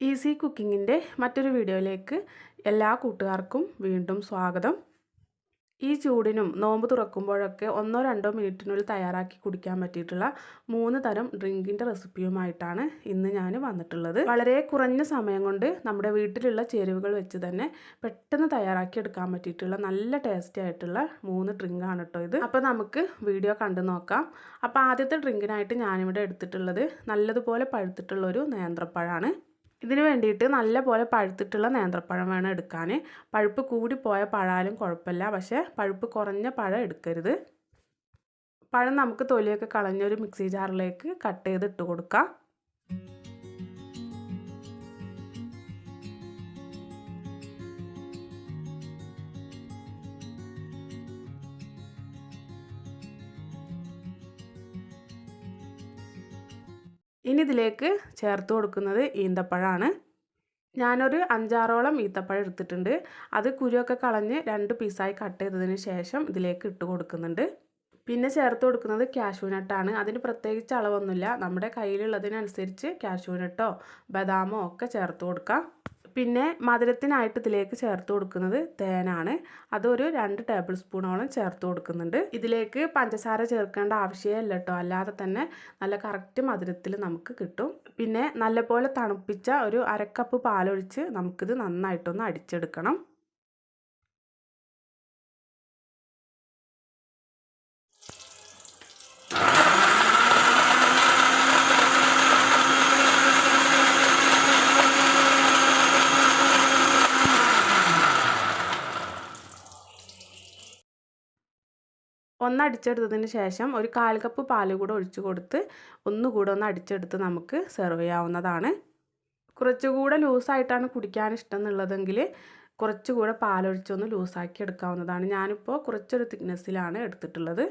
Easy കുക്കിങ്ങിന്റെ മറ്റൊരു വീഡിയോയിലേക്ക് എല്ലാ കൂട്ടുകാർക്കും വീണ്ടും സ്വാഗതം. ഈ ചൂടിനും നോമ്പ് തുറക്കുമ്പോഴൊക്കെ ഒന്നോ രണ്ടോ മിനിറ്റിനുള്ളിൽ തയ്യാറാക്കി കുടിക്കാൻ പറ്റിയിട്ടുള്ള മൂന്ന് തരം ഡ്രിങ്കിന്റെ റെസിപ്പിയുമായിട്ടാണ് ഇന്ന് ഞാൻ വന്നിട്ടുള്ളത്. വളരെ കുറഞ്ഞ സമയം കൊണ്ട് നമ്മുടെ വീട്ടിലുള്ള ചേരുവകൾ വെച്ച് തന്നെ പെട്ടെന്ന് തയ്യാറാക്കി എടുക്കാൻ പറ്റിയിട്ടുള്ള നല്ല ടേസ്റ്റി ആയിട്ടുള്ള മൂന്ന് ഡ്രിങ്കാണ് കേട്ടോ ഇത്. അപ്പോൾ നമുക്ക് വീഡിയോ കണ്ടു നോക്കാം. അപ്പോൾ ആദ്യത്തെ ഡ്രിങ്കിനായിട്ട് ഞാനിവിടെ എടുത്തിട്ടുള്ളത് നല്ലതുപോലെ പഴുത്തിട്ടുള്ളൊരു നേന്ത്രപ്പഴമാണ് ഇതിന് വേണ്ടിയിട്ട് നല്ലപോലെ പഴുത്തിട്ടുള്ള നേന്ത്രപ്പഴം വേണം എടുക്കാൻ. പഴുപ്പ് കൂടിപ്പോയ പഴാലും കുഴപ്പമില്ല. പക്ഷേ പഴുപ്പ് കുറഞ്ഞ പഴം എടുക്കരുത്. പഴം നമുക്ക് തൊലിയൊക്കെ കളഞ്ഞൊരു മിക്സി ജാറിലേക്ക് കട്ട് ചെയ്ത് ഇട്ട് കൊടുക്കാം. ഇനി ഇതിലേക്ക് ചേർത്ത് കൊടുക്കുന്നത് ഈന്തപ്പഴമാണ് ഞാനൊരു അഞ്ചാറോളം ഈത്തപ്പഴം എടുത്തിട്ടുണ്ട്. അത് കുരുവൊക്കെ കളഞ്ഞ് രണ്ട് പീസായി കട്ട് ചെയ്തതിന് ശേഷം ഇതിലേക്ക് ഇട്ട് കൊടുക്കുന്നുണ്ട്. പിന്നെ ചേർത്ത് കൊടുക്കുന്നത് കാഷ്യൂനട്ടാണ് അതിന് പ്രത്യേകിച്ച് അളവൊന്നുമില്ല. നമ്മുടെ കയ്യിലുള്ളതിനനുസരിച്ച് കാഷ്യൂനട്ടോ ബദാമോ ഒക്കെ ചേർത്ത് കൊടുക്കാം. പിന്നെ മധുരത്തിനായിട്ട് ഇതിലേക്ക് ചേർത്ത് കൊടുക്കുന്നത് തേനാണ്. അതൊരു രണ്ട് ടേബിൾ സ്പൂണോളം ചേർത്ത് കൊടുക്കുന്നുണ്ട്. ഇതിലേക്ക് പഞ്ചസാര ചേർക്കേണ്ട ആവശ്യമില്ല കേട്ടോ. അല്ലാതെ തന്നെ നല്ല കറക്റ്റ് മധുരത്തിൽ നമുക്ക് കിട്ടും. പിന്നെ നല്ലപോലെ തണുപ്പിച്ച ഒരു അരക്കപ്പ് പാലൊഴിച്ച് നമുക്കിത് നന്നായിട്ടൊന്ന് അടിച്ചെടുക്കണം. ഒന്ന് അടിച്ചെടുത്തതിന് ശേഷം ഒരു കാൽ കപ്പ് പാൽ കൂടെ ഒഴിച്ചു കൊടുത്ത് ഒന്നുകൂടെ ഒന്ന് അടിച്ചെടുത്ത് നമുക്ക് സെർവ് ചെയ്യാവുന്നതാണ്. കുറച്ചുകൂടെ ലൂസായിട്ടാണ് കുടിക്കാൻ ഇഷ്ടം എന്നുള്ളതെങ്കിൽ കുറച്ചുകൂടെ പാലൊഴിച്ചൊന്ന് ലൂസാക്കി എടുക്കാവുന്നതാണ്. ഞാനിപ്പോൾ കുറച്ചൊരു തിക്നെസ്സിലാണ് എടുത്തിട്ടുള്ളത്.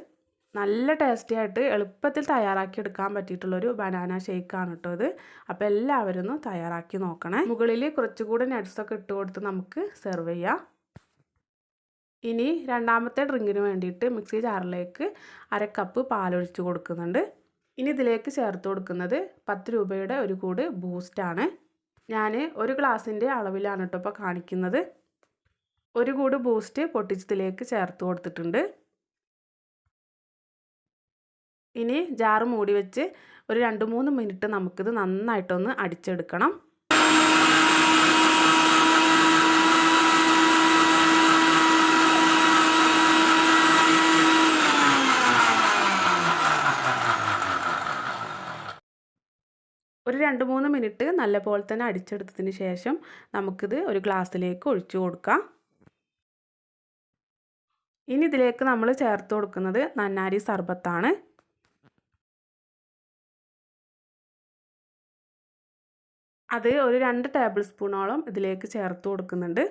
നല്ല ടേസ്റ്റി ആയിട്ട് എളുപ്പത്തിൽ തയ്യാറാക്കി എടുക്കാൻ പറ്റിയിട്ടുള്ളൊരു ബനാന ഷേക്കാണ് കേട്ടോ ഇത്. അപ്പോൾ എല്ലാവരും ഒന്ന് തയ്യാറാക്കി നോക്കണേ. മുകളിൽ കുറച്ചുകൂടെ നട്ട്സൊക്കെ ഇട്ട് കൊടുത്ത് നമുക്ക് സെർവ് ചെയ്യാം. ഇനി രണ്ടാമത്തെ ഡ്രിങ്കിന് വേണ്ടിയിട്ട് മിക്സി ജാറിലേക്ക് അര കപ്പ് പാലൊഴിച്ച് കൊടുക്കുന്നുണ്ട്. ഇനി ഇതിലേക്ക് ചേർത്ത് കൊടുക്കുന്നത് പത്ത് രൂപയുടെ ഒരു കൂട് ബൂസ്റ്റാണ് ഞാൻ ഒരു ഗ്ലാസിന്റെ അളവിലാണ് കേട്ടോ ഇപ്പോൾ കാണിക്കുന്നത്. ഒരു കൂട് ബൂസ്റ്റ് പൊട്ടിച്ചതിലേക്ക് ചേർത്ത് കൊടുത്തിട്ടുണ്ട്. ഇനി ജാറ് മൂടി വെച്ച് ഒരു രണ്ട് മൂന്ന് മിനിറ്റ് നമുക്കിത് നന്നായിട്ടൊന്ന് അടിച്ചെടുക്കണം. ഒരു രണ്ട് മൂന്ന് മിനിറ്റ് നല്ലപോലെ തന്നെ അടിച്ചെടുത്തതിന് ശേഷം നമുക്കിത് ഒരു ഗ്ലാസ്സിലേക്ക് ഒഴിച്ചു കൊടുക്കാം. ഇനി ഇതിലേക്ക് നമ്മൾ ചേർത്ത് കൊടുക്കുന്നത് നന്നാരി സർബത്താണ്. അത് ഒരു രണ്ട് ടേബിൾ സ്പൂണോളം ഇതിലേക്ക് ചേർത്ത് കൊടുക്കുന്നുണ്ട്.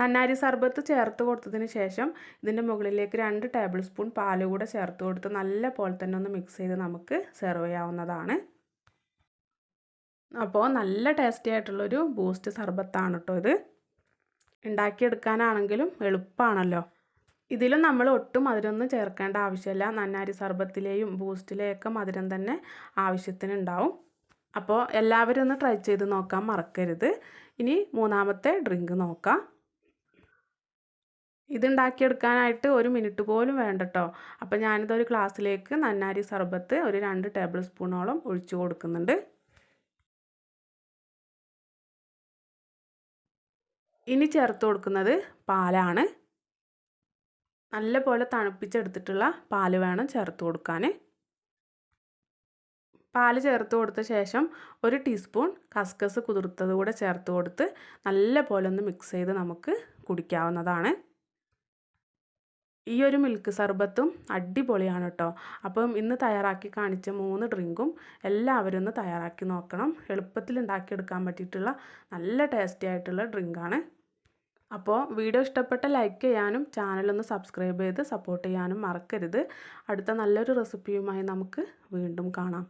നന്നാരി സർബത്ത് ചേർത്ത് കൊടുത്തതിന് ശേഷം ഇതിന്റെ മുകളിലേക്ക് രണ്ട് ടേബിൾ സ്പൂൺ പാൽ കൂടെ ചേർത്ത് കൊടുത്ത് നല്ല പോലെ തന്നെ ഒന്ന് മിക്സ് ചെയ്ത് നമുക്ക് സെർവ് ചെയ്യാവുന്നതാണ്. അപ്പോൾ നല്ല ടേസ്റ്റി ആയിട്ടുള്ളൊരു ബൂസ്റ്റ് സർബത്താണ് കേട്ടോ ഇത്. ഉണ്ടാക്കിയെടുക്കാനാണെങ്കിലും എളുപ്പമാണല്ലോ ഇതിലും നമ്മൾ ഒട്ടും മധുരമൊന്നും ചേർക്കേണ്ട ആവശ്യമില്ല. നന്നാരി സർബത്തിലെയും ബൂസ്റ്റിലെയൊക്കെ മധുരം തന്നെ ആവശ്യത്തിന് ഉണ്ടാവും അപ്പോൾ എല്ലാവരും ഒന്ന് ട്രൈ ചെയ്ത് നോക്കാൻ മറക്കരുത്. ഇനി മൂന്നാമത്തെ ഡ്രിങ്ക് നോക്കാം. ഇതുണ്ടാക്കിയെടുക്കാനായിട്ട് ഒരു മിനിറ്റ് പോലും വേണ്ട കേട്ടോ അപ്പോൾ ഞാനിതൊരു ഗ്ലാസ്സിലേക്ക് നന്നാരി സർബത്ത് ഒരു രണ്ട് ടേബിൾ സ്പൂണോളം ഒഴിച്ചു കൊടുക്കുന്നുണ്ട്. ഇനി ചേർത്ത് കൊടുക്കുന്നത് പാലാണ്. നല്ല പോലെ തണുപ്പിച്ചെടുത്തിട്ടുള്ള പാൽ വേണം ചേർത്ത് കൊടുക്കാൻ. പാൽ ചേർത്ത് കൊടുത്ത ശേഷം ഒരു ടീസ്പൂൺ കസ്കസ് കുതിർത്തത് കൂടെ ചേർത്ത് കൊടുത്ത് നല്ല പോലെ ഒന്ന് മിക്സ് ചെയ്ത് നമുക്ക് കുടിക്കാവുന്നതാണ്. ഈ ഒരു മിൽക്ക് സർബത്തും അടിപൊളിയാണ് കേട്ടോ അപ്പം ഇന്ന് തയ്യാറാക്കി കാണിച്ച മൂന്ന് ഡ്രിങ്കും എല്ലാവരും ഒന്ന് തയ്യാറാക്കി നോക്കണം. എളുപ്പത്തിൽ ഉണ്ടാക്കിയെടുക്കാൻ പറ്റിയിട്ടുള്ള നല്ല ടേസ്റ്റി ആയിട്ടുള്ള ഡ്രിങ്കാണ് അപ്പോൾ വീഡിയോ ഇഷ്ടപ്പെട്ട ലൈക്ക് ചെയ്യാനും ചാനലൊന്ന് സബ്സ്ക്രൈബ് ചെയ്ത് സപ്പോർട്ട് ചെയ്യാനും മറക്കരുത്. അടുത്ത നല്ലൊരു റെസിപ്പിയുമായി നമുക്ക് വീണ്ടും കാണാം.